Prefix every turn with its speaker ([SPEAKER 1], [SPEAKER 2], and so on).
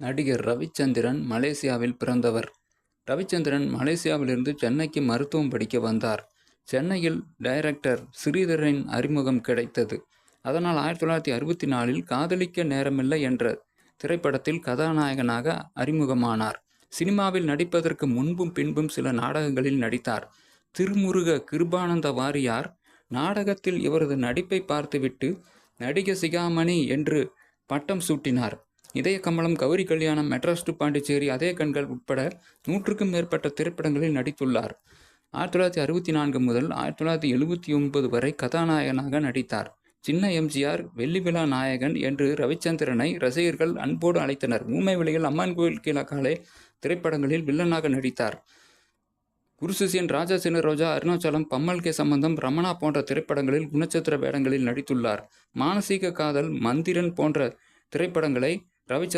[SPEAKER 1] நடிகர் ரவிச்சந்திரன் மலேசியாவில் பிறந்தவர். ரவிச்சந்திரன் மலேசியாவிலிருந்து சென்னைக்கு மருத்துவம் படிக்க வந்தார். சென்னையில் டைரக்டர் ஸ்ரீதரின் அறிமுகம் கிடைத்தது. அதனால் ஆயிரத்தி தொள்ளாயிரத்தி அறுபத்தி நாலில் காதலிக்க நேரமில்லை என்ற திரைப்படத்தில் கதாநாயகனாக அறிமுகமானார். சினிமாவில் நடிப்பதற்கு முன்பும் பின்பும் சில நாடகங்களில் நடித்தார். திருமுருக கிருபானந்த வாரியார் நாடகத்தில் இவரது நடிப்பை பார்த்துவிட்டு நடிக சிகாமணி என்று பட்டம் சூட்டினார். இதய கமலம் கௌரி கல்யாணம் மெட்ராஸ் டு பாண்டிச்சேரி அதே கண்கள் உட்பட நூற்றுக்கும் மேற்பட்ட திரைப்படங்களில் நடித்துள்ளார். ஆயிரத்தி தொள்ளாயிரத்தி அறுபத்தி நான்கு முதல் ஆயிரத்தி தொள்ளாயிரத்தி எழுபத்தி ஒன்பது வரை கதாநாயகனாக நடித்தார். சின்ன எம்ஜிஆர் வெள்ளிவிழா நாயகன் என்று ரவிச்சந்திரனை ரசிகர்கள் அன்போடு அழைத்தனர். ஊமை விலையில் அம்மன் கோயில் கீழக்காலே திரைப்படங்களில் வில்லனாக நடித்தார். குருசிசியன் ராஜா சின்ன ரோஜா அருணாச்சலம் பம்மல் கே சம்பந்தம் ரமணா போன்ற திரைப்படங்களில் குணச்சித்திர வேடங்களில் நடித்துள்ளார். மானசீக காதல் மந்திரன் போன்ற திரைப்படங்களை ரவிச்சந்திரன்